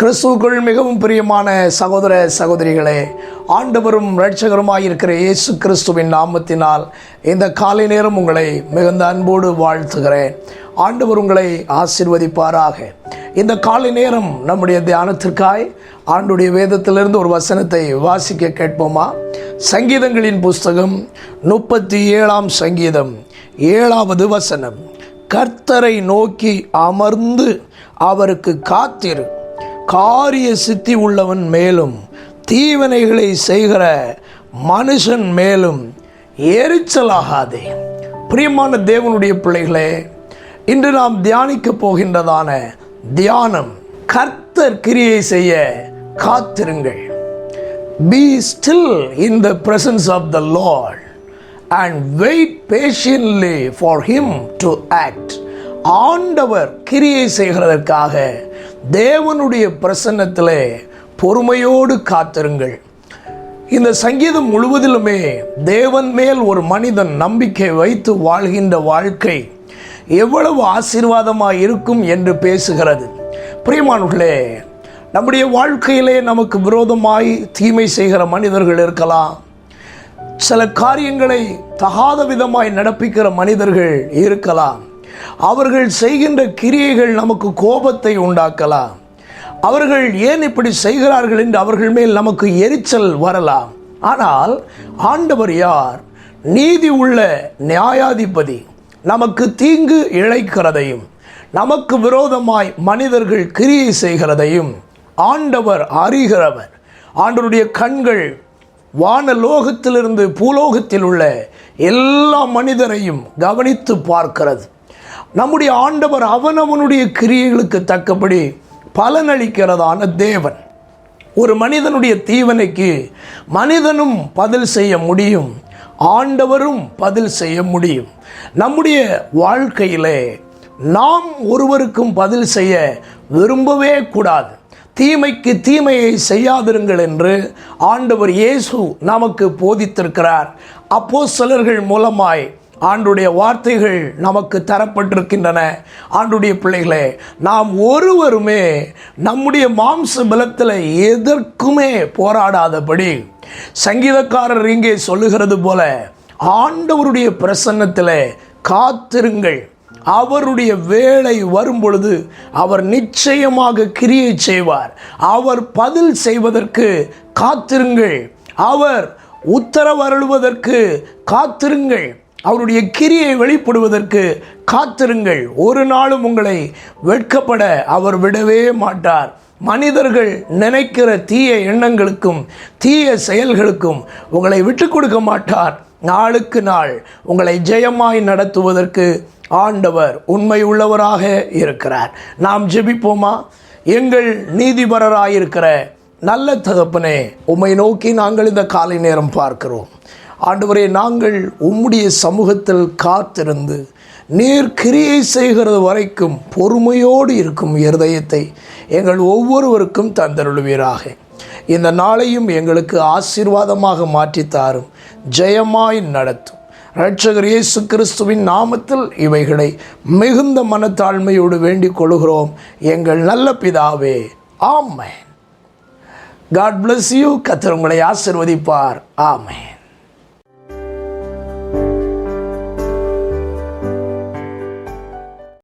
கிறிஸ்துவுக்குள் மிகவும் பிரியமான சகோதர சகோதரிகளே ஆண்டவரும் இரட்சகருமாய் இருக்கிற இயேசு கிறிஸ்துவின் நாமத்தினால் இந்த காலை நேரம் உங்களை மிகுந்த அன்போடு வாழ்த்துகிறேன். ஆண்டவர் உங்களை ஆசிர்வதிப்பாராக. இந்த காலை நேரம் நம்முடைய தியானத்திற்காய் ஆண்டுடைய வேதத்திலிருந்து ஒரு வசனத்தை வாசிக்க கேட்போமா? சங்கீதங்களின் புஸ்தகம் முப்பத்தி ஏழாம் சங்கீதம் ஏழாவது வசனம். கர்த்தரை நோக்கி அமர்ந்து அவருக்கு காத்திரு. காரிய சித்தி உள்ளவன் மேலும் தீவனைகளை செய்கிற மனுஷன் மேலும் எரிச்சலாகாதே. பிரியமான தேவனுடைய பிள்ளைகளே இன்று நாம் தியானிக்க போகின்றதான தியானம் கர்த்தர் கிரியை செய்ய காத்திருங்கள். Be still in the presence of the lord and wait patiently for him to act ஆண்டவர் கிரியை செய்கிறதற்காக தேவனுடைய பிரசன்னத்தில் பொறுமையோடு காத்திருங்கள். இந்த சங்கீதம் முழுவதிலுமே தேவன் மேல் ஒரு மனிதன் நம்பிக்கை வைத்து வாழ்கின்ற வாழ்க்கை எவ்வளவு ஆசீர்வாதமாக இருக்கும் என்று பேசுகிறது. பிரியமானுகளே நம்முடைய வாழ்க்கையிலே நமக்கு விரோதமாய் தீமை செய்கிற மனிதர்கள் இருக்கலாம். சில காரியங்களை தகாத விதமாய் நடப்பிக்கிற மனிதர்கள் இருக்கலாம். அவர்கள் செய்கின்ற கிரியைகள் நமக்கு கோபத்தை உண்டாக்கலாம். அவர்கள் ஏன் இப்படி செய்கிறார்கள் என்று அவர்கள் மேல் நமக்கு எரிச்சல் வரலாம். ஆனால் ஆண்டவர் யார்? நீதி உள்ள நியாயாதிபதி. நமக்கு தீங்கு இழைக்கிறதையும் நமக்கு விரோதமாய் மனிதர்கள் கிரியை செய்கிறதையும் ஆண்டவர் அறிகிறவர். ஆண்டவருடைய கண்கள் வானலோகத்திலிருந்து பூலோகத்தில் உள்ள எல்லா மனிதரையும் கவனித்து பார்க்கிறது. நம்முடைய ஆண்டவர் அவனவனுடைய கிரியைகளுக்கு தக்கபடி பலனளிக்கிறதான தேவன். ஒரு மனிதனுடைய தீவனைக்கு மனிதனும் பதில் செய்ய முடியும் ஆண்டவரும் பதில் செய்ய முடியும். நம்முடைய வாழ்க்கையிலே நாம் ஒருவருக்கும் பதில் செய்ய விரும்பவே கூடாது. தீமைக்கு தீமையை செய்யாதிருங்கள் என்று ஆண்டவர் இயேசு நமக்கு போதித்திருக்கிறார். அப்போ சிலர்கள் மூலமாய் ஆண்டுடைய வார்த்தைகள் நமக்கு தரப்பட்டிருக்கின்றன. ஆண்டுடைய பிள்ளைகளே நாம் ஒருவருமே நம்முடைய மாம்ச பலத்தில் எதற்குமே போராடாதபடி சங்கீதக்காரர் இங்கே சொல்லுகிறது போல ஆண்டவருடைய பிரசன்னத்தில் காத்திருங்கள். அவருடைய வேலை வரும்பொழுது அவர் நிச்சயமாக கிரியை செய்வார். அவர் பதில் செய்வதற்கு காத்திருங்கள். அவர் உத்தரவருளுவதற்கு காத்திருங்கள். அவருடைய கிரியை வெளிப்படுவதற்கு காத்திருங்கள். ஒரு நாளும் உங்களை வெட்கப்பட அவர் விடவே மாட்டார். மனிதர்கள் நினைக்கிற தீய எண்ணங்களுக்கும் தீய செயல்களுக்கும் உங்களை விட்டு கொடுக்க மாட்டார். நாளுக்கு நாள் உங்களை ஜெயமாய் நடத்துவதற்கு ஆண்டவர் உண்மை உள்ளவராக இருக்கிறார். நாம் ஜெபிப்போமா? எங்கள் நீதிபரராயிருக்கிற நல்ல தகப்பனே உம்மை நோக்கி நாங்கள் இந்த காலை நேரம் பார்க்கிறோம். ஆண்டவரே நாங்கள் உம்முடைய சமூகத்தில் காத்திருந்து நீர் கிரியை செய்கிறது வரைக்கும் பொறுமையோடு இருக்கும் இருதயத்தை எங்கள் ஒவ்வொருவருக்கும் தந்தருளுவீராக. இந்த நாளையும் எங்களுக்கு ஆசீர்வாதமாக மாற்றித்தாரும் ஜெயமாய் நடத்தும். இரட்சகர் இயேசு கிறிஸ்துவின் நாமத்தில் இவைகளை மிகுந்த மனத்தாழ்மையோடு வேண்டிக் கொள்கிறோம். எங்கள் நல்ல பிதாவே ஆமேன். காட் பிளஸ் யூ கத்தர் உங்களை ஆசிர்வதிப்பார். ஆமேன்.